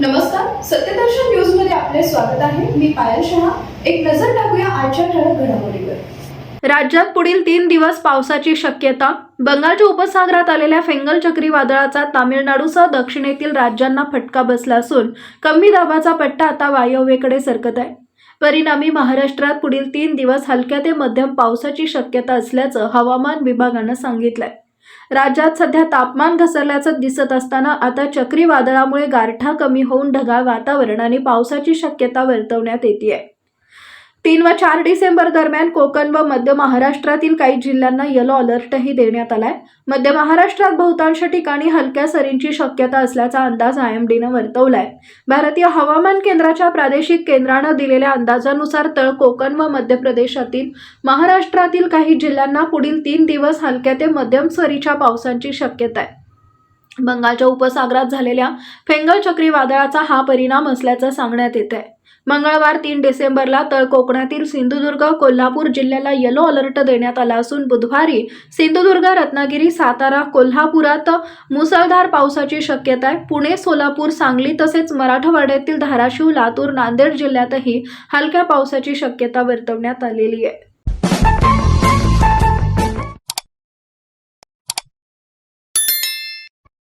नमस्कार सत्यदर्शन न्यूजमध्ये आपले स्वागत आहे. मी पायल शहा. एक नजर टाकूया आजच्या ठळक घडामोडीवर. राज्यात पुढील तीन दिवस पावसाची शक्यता बंगालच्या उपसागरात आलेल्या फेंगल चक्रीवादळाचा तामिळनाडूसह दक्षिणेतील राज्यांना फटका बसला असून कमी दाबाचा पट्टा आता वायव्येकडे सरकत आहे. परिणामी महाराष्ट्रात पुढील तीन दिवस हलक्या ते मध्यम पावसाची शक्यता असल्याचं हवामान विभागानं सांगितलंय. राज्यात सध्या तापमान घसरल्याचं दिसत असताना आता चक्रीवादळामुळे गारठा कमी होऊन ढगाळ वातावरण आणि पावसाची शक्यता वर्तवण्यात येते तीन व चार डिसेंबर दरम्यान कोकण व मध्य महाराष्ट्रातील काही जिल्ह्यांना येलो अलर्टही देण्यात आलाय. मध्य महाराष्ट्रात बहुतांश ठिकाणी हलक्या सरींची शक्यता असल्याचा अंदाज आय एम डीनं वर्तवलाय. भारतीय हवामान केंद्राच्या प्रादेशिक केंद्रानं दिलेल्या अंदाजानुसार तळ कोकण व मध्य प्रदेशातील महाराष्ट्रातील काही जिल्ह्यांना पुढील तीन दिवस हलक्या ते मध्यम सरीच्या पावसांची शक्यता आहे. बंगालच्या उपसागरात झालेल्या फेंगल चक्रीवादळाचा हा परिणाम असल्याचं सांगण्यात येत आहे मंगळवार तीन डिसेंबरला तळ कोकणातील सिंधुदुर्ग कोल्हापूर जिल्ह्याला येलो अलर्ट देण्यात आला असून बुधवारी सिंधुदुर्ग रत्नागिरी सातारा कोल्हापुरात मुसळधार पावसाची शक्यता आहे. पुणे सोलापूर सांगली तसेच मराठवाड्यातील धाराशिव लातूर नांदेड जिल्ह्यातही हलक्या पावसाची शक्यता वर्तवण्यात आलेली आहे.